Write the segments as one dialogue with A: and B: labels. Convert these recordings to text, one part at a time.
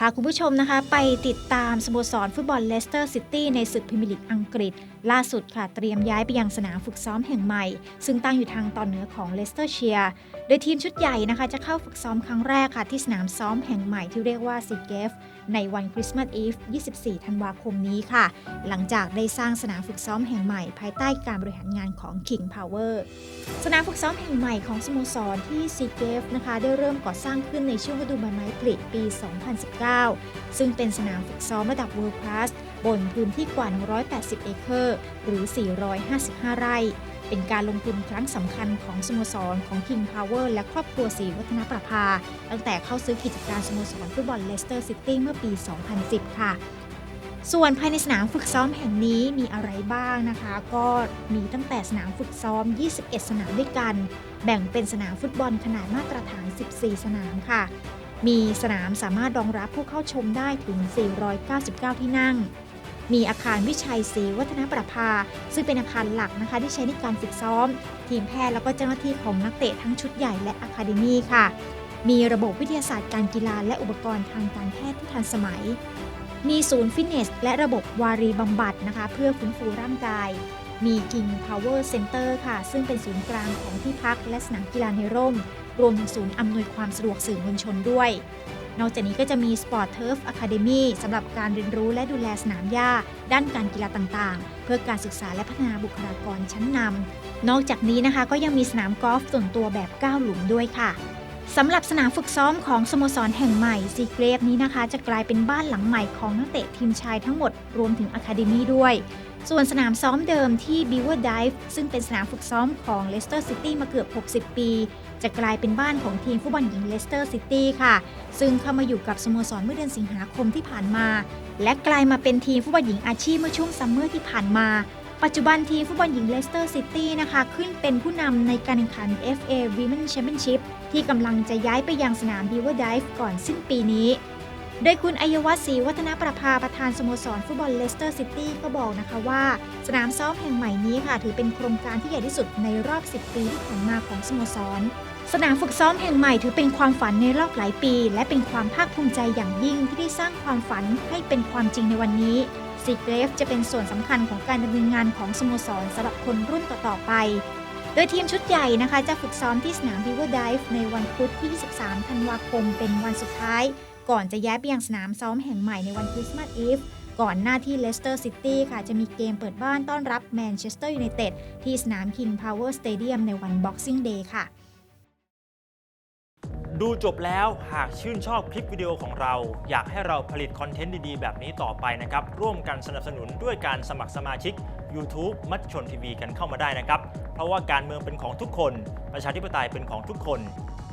A: พาคุณผู้ชมนะคะ ไปติดตามสโมสรฟุตบอลเลสเตอร์ซิตี้ในศึกพรีเมียร์ลีกอังกฤษ ล่าสุดค่ะเตรียมย้ายไปยังสนามฝึกซ้อมแห่งใหม่ ซึ่งตั้งอยู่ทางตอนเหนือของเลสเตอร์เชียร์โดยทีมชุดใหญ่นะคะ จะเข้าฝึกซ้อมครั้งแรกค่ะ ที่สนามซ้อมแห่งใหม่ที่เรียกว่าซีเกฟในวันคริสต์มาสอีฟ 24 ธันวาคมนี้ค่ะ หลังจากได้สร้างสนามฝึกซ้อมแห่งใหม่ ภายใต้การบริหารงานของ King Power สนามฝึกซ้อมแห่งใหม่ของสโมสรที่ซีเกฟนะคะ ได้เริ่มก่อสร้างขึ้นในช่วงฤดูใบไม้ผลิปี 2019 ซึ่งเป็นสนามฝึกซ้อมระดับ World Class บนพื้นที่กว่า 180 เอเคอร์หรือ 455 ไร่ เป็นการลงทุนครั้งสำคัญของสโมสรของ King Power และครอบครัวศรีวัฒนประภา ตั้งแต่เข้าซื้อกิจการสโมสรฟุตบอลเลสเตอร์ซิตี้เมื่อปี 2010 ค่ะส่วนภายในสนามฝึกซ้อมแห่งนี้มีอะไรบ้างนะคะ ก็มีตั้งแต่สนามฝึกซ้อม 21 สนามด้วยกัน แบ่งเป็นสนามฟุตบอลขนาดมาตรฐาน 14 สนามค่ะ มีสนามสามารถรองรับผู้เข้าชมได้ถึง 499 ที่นั่ง มีอาคารวิชัยศรีวัฒนประภา ซึ่งเป็นอาคารหลักนะคะ ที่ใช้ในการฝึกซ้อม ทีมแพทย์แล้วก็เจ้าหน้าที่ของนักเตะทั้งชุดใหญ่และอะคาเดมี่ค่ะ มีระบบวิทยาศาสตร์การกีฬาและอุปกรณ์ทางการแพทย์ที่ทันสมัย มีศูนย์ฟิตเนส และระบบวารีบำบัดนะคะ เพื่อฟื้นฟูร่างกาย มี King Power Center ค่ะ ซึ่งเป็นศูนย์กลางของที่พักและสนามกีฬาในร่ม รวมถึงศูนย์อำนวยความสะดวกสื่อมวลชนด้วย นอกจากนี้ก็จะมี Sport Turf Academy สำหรับการเรียนรู้และดูแลสนามหญ้า ด้านการกีฬาต่างๆ เพื่อการศึกษาและพัฒนาบุคลากรชั้นนำนอกจากนี้นะคะก็ยังมีสนามกอล์ฟส่วนตัวแบบ 9 หลุมด้วยค่ะ สำหรับสนามฝึกซ้อมของสโมสรแห่งใหม่ซีเกรฟนี้นะคะ จะกลายเป็นบ้านหลังใหม่ของนักเตะทีมชายทั้งหมดรวมถึงอะคาเดมี่ด้วย ส่วนสนามซ้อมเดิมที่ Beaver Dive ซึ่งเป็นสนามฝึกซ้อมของ Leicester City มาเกือบ 60 ปี จะกลายเป็นบ้านของทีมฟุตบอลหญิง Leicester City ค่ะ ซึ่งเข้ามาอยู่กับสโมสรเมื่อเดือนสิงหาคมที่ผ่านมา และกลายมาเป็นทีมฟุตบอลหญิงอาชีพเมื่อช่วงซัมเมอร์ที่ผ่านมา ปัจจุบันทีมฟุตบอลหญิง Leicester City นะคะ ขึ้นเป็นผู้นำในการแข่งขัน FA Women Championship ที่กำลังจะย้ายไปยังสนาม Beaver Dive ก่อนสิ้นปีนี้ โดยคุณอัยวัฒน์ศรีวัฒนประภาประธานสโมสรฟุตบอลเลสเตอร์ซิตี้ก็บอกนะคะว่า สนามซ้อมแห่งใหม่นี้ค่ะ ถือเป็นโครงการที่ใหญ่ที่สุดในรอบ 10 ปีที่ผ่านมาของสโมสรสนามฝึกซ้อมแห่งใหม่ถือเป็นความฝันในรอบหลายปี และเป็นความภาคภูมิใจอย่างยิ่งที่ได้สร้างความฝันให้เป็นความจริงในวันนี้ ซีเกรฟจะเป็นส่วนสำคัญของการดำเนินงานของสโมสรสำหรับคนรุ่นต่อ ๆ ไป โดยทีมชุดใหญ่นะคะ จะฝึกซ้อมที่สนาม Beaver Dive ในวันพุธที่ 23 ธันวาคมเป็นวันสุดท้าย ก่อนจะย้ายไปยังสนามซ้อมแห่งใหม่ในวันคริสต์มาสอีฟก่อนหน้าที่เลสเตอร์ซิตี้ค่ะ จะมีเกมเปิดบ้านต้อนรับแมนเชสเตอร์ยูไนเต็ดที่สนาม King Power Stadium ในวัน Boxing Day ค่ะ
B: ดูจบแล้วหากชื่นชอบคลิปวิดีโอของเรา อยากให้เราผลิตคอนเทนต์ดีๆ แบบนี้ต่อไปนะครับ ร่วมกันสนับสนุนด้วยการสมัครสมาชิก YouTube มัชชนทีวีกันเข้ามาได้นะครับ เพราะว่าการเมืองเป็นของทุกคน ประชาธิปไตยเป็นของทุกคน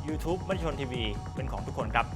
B: YouTube มัชชนทีวีเป็นของทุกคนครับ